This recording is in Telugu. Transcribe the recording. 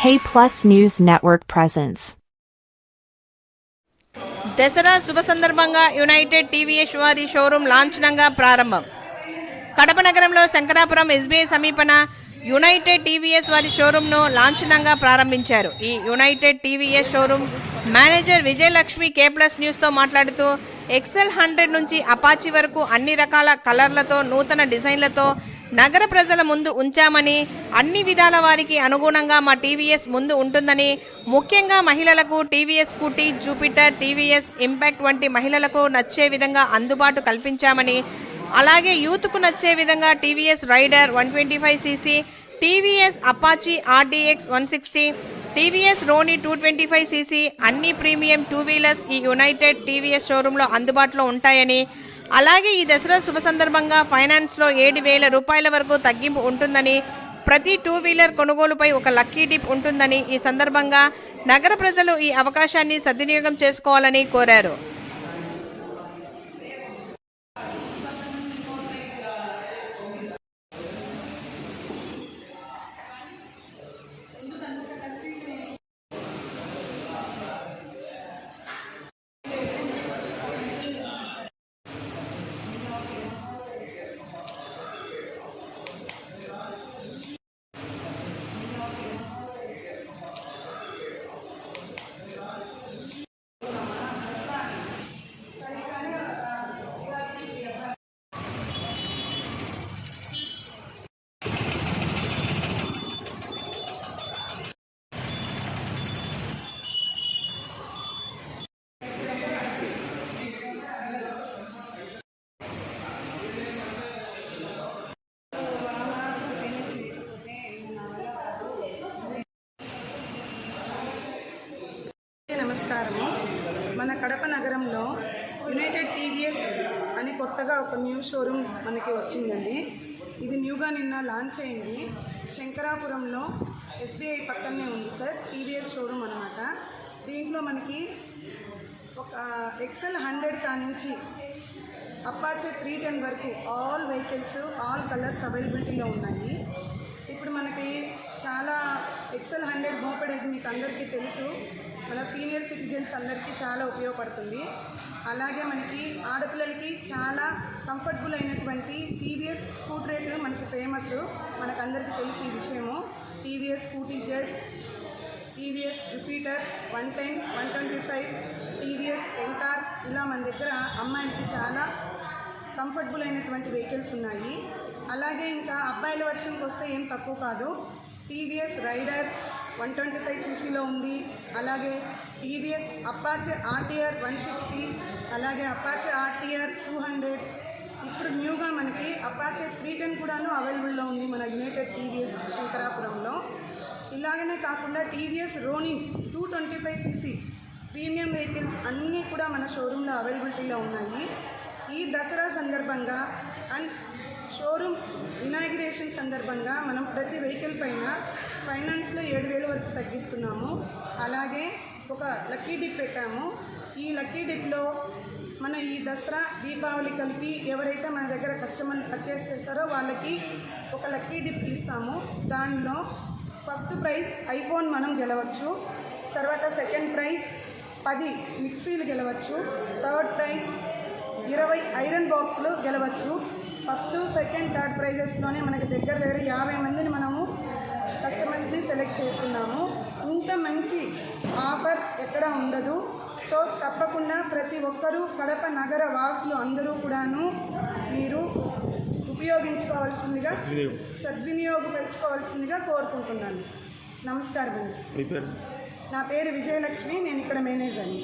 K Plus News Network presents. Dasara శుభ సందర్భంగా యునైటెడ్ టీవీఎస్ వారి షోరూం లాంఛనంగా ప్రారంభం కడప నగరంలో శంకరాపురం ఎస్బీఐ సమీపన యునైటెడ్ టీవీఎస్ వారి షోరూంను లాంఛనంగా ప్రారంభించారు ఈ United TVS showroom manager Vijayalakshmi K plus న్యూస్తో మాట్లాడుతూ ఎక్సెల్ హండ్రెడ్ నుంచి అపాచి వరకు అన్ని రకాల కలర్లతో నూతన డిజైన్లతో నగర ప్రజల ముందు ఉంచామని అన్ని విధాల వారికి అనుగుణంగా మా టీవీఎస్ ముందు ఉంటుందని ముఖ్యంగా మహిళలకు TVS Scooty Jupiter TVS Impact వంటి మహిళలకు నచ్చే విధంగా అందుబాటు కల్పించామని అలాగే యూత్కు నచ్చే విధంగా TVS Raider one twenty five CC TVS Apache RDX one sixty TVS Ronin two twenty five CC అన్ని ప్రీమియం టూ వీలర్స్ ఈ యునైటెడ్ టీవీఎస్ షోరూంలో అందుబాటులో ఉంటాయని అలాగే ఈ దసరా శుభ సందర్భంగా ఫైనాన్స్లో ఏడు వేల రూపాయల వరకు తగ్గింపు ఉంటుందని ప్రతి టూ వీలర్ కొనుగోలుపై ఒక లక్కీ డిప్ ఉంటుందని ఈ సందర్భంగా నగర ప్రజలు ఈ అవకాశాన్ని సద్వినియోగం చేసుకోవాలని కోరారు. మన కడప నగరంలో యునైటెడ్ టీవీఎస్ అని కొత్తగా ఒక న్యూ షోరూమ్ మనకి వచ్చిందండి. ఇది న్యూగా నిన్న లాంచ్ అయింది. శంకరాపురంలో ఎస్బీఐ పక్కనే ఉంది సార్ టీవీఎస్ షోరూమ్ అనమాట దీంట్లో మనకి ఒక ఎక్సెల్ హండ్రెడ్ కానించి అప్పాచే త్రీ టెన్ వరకు ఆల్ వెహికల్స్ ఆల్ కలర్స్ అవైలబిలిటీలో ఉన్నాయి. ఇప్పుడు మనకి చాలా ఎక్సెల్ హండ్రెడ్ మోపెడ్ మీకు అందరికీ తెలుసు. మన సీనియర్ సిటిజన్స్ అందరికీ చాలా ఉపయోగపడుతుంది. అలాగే మనకి ఆడపిల్లలకి చాలా కంఫర్టబుల్ అయినటువంటి టీవీఎస్ స్కూటర్ రేట్ మనకి ఫేమస్. మనకందరికీ తెలిసి ఈ విషయము. TVS Scooty just TVS Jupiter one ten one twenty five TVS Ntorq ఇలా మన దగ్గర అమ్మాయిలకి చాలా కంఫర్టబుల్ అయినటువంటి వెహికల్స్ ఉన్నాయి. అలాగే ఇంకా అబ్బాయిల వర్షంకి వస్తే ఏం తక్కువ కాదు. TVS Raider one twenty five సీసీలో ఉంది. అలాగే TVS Apache RTR one sixty అలాగే అపాచే ఆర్టీఆర్ టూ హండ్రెడ్. ఇప్పుడు న్యూగా మనకి అపాచే త్రీ టెన్ కూడాను అవైలబుల్లో ఉంది మన యునైటెడ్ టీవీఎస్ శంకరాపురంలో. ఇలాగనే కాకుండా TVS Ronin two twenty five CC premium vehicles అన్నీ కూడా మన షోరూంలో అవైలబిలిటీలో ఉన్నాయి. ఈ దసరా సందర్భంగా అండ్ షోరూమ్ ఇనాగ్రేషన్ సందర్భంగా మనం ప్రతి వెహికల్ పైన ఫైనాన్స్లో ఏడు వేల వరకు తగ్గిస్తున్నాము. అలాగే ఒక లక్కీ డిప్ పెట్టాము. ఈ లక్కీ డిప్లో మన ఈ దసరా దీపావళి కలిపి ఎవరైతే మన దగ్గర కస్టమర్ పర్చేస్ చేస్తారో వాళ్ళకి ఒక లక్కీ డిప్ ఇస్తాము. దానిలో ఫస్ట్ ప్రైజ్ ఐఫోన్ మనం గెలవచ్చు. తర్వాత సెకండ్ ప్రైజ్ పది మిక్సీలు గెలవచ్చు. థర్డ్ ప్రైజ్ ఇరవై ఐరన్ బాక్సులు గెలవచ్చు. ఫస్ట్ సెకండ్ థర్డ్ ప్రైజెస్లోనే మనకి దగ్గర దగ్గర యాభై మందిని మనము కస్టమర్స్ని సెలెక్ట్ చేసుకున్నాము ఇంత మంచి ఆఫర్ ఎక్కడ ఉండదు. సో తప్పకుండా ప్రతి ఒక్కరూ కడప నగర వాసులు అందరూ కూడాను మీరు ఉపయోగించుకోవాల్సిందిగా సద్వినియోగపరచుకోవాల్సిందిగా కోరుకుంటున్నాను. నమస్కారం అండి. నా పేరు విజయలక్ష్మి నేను ఇక్కడ మేనేజర్ని.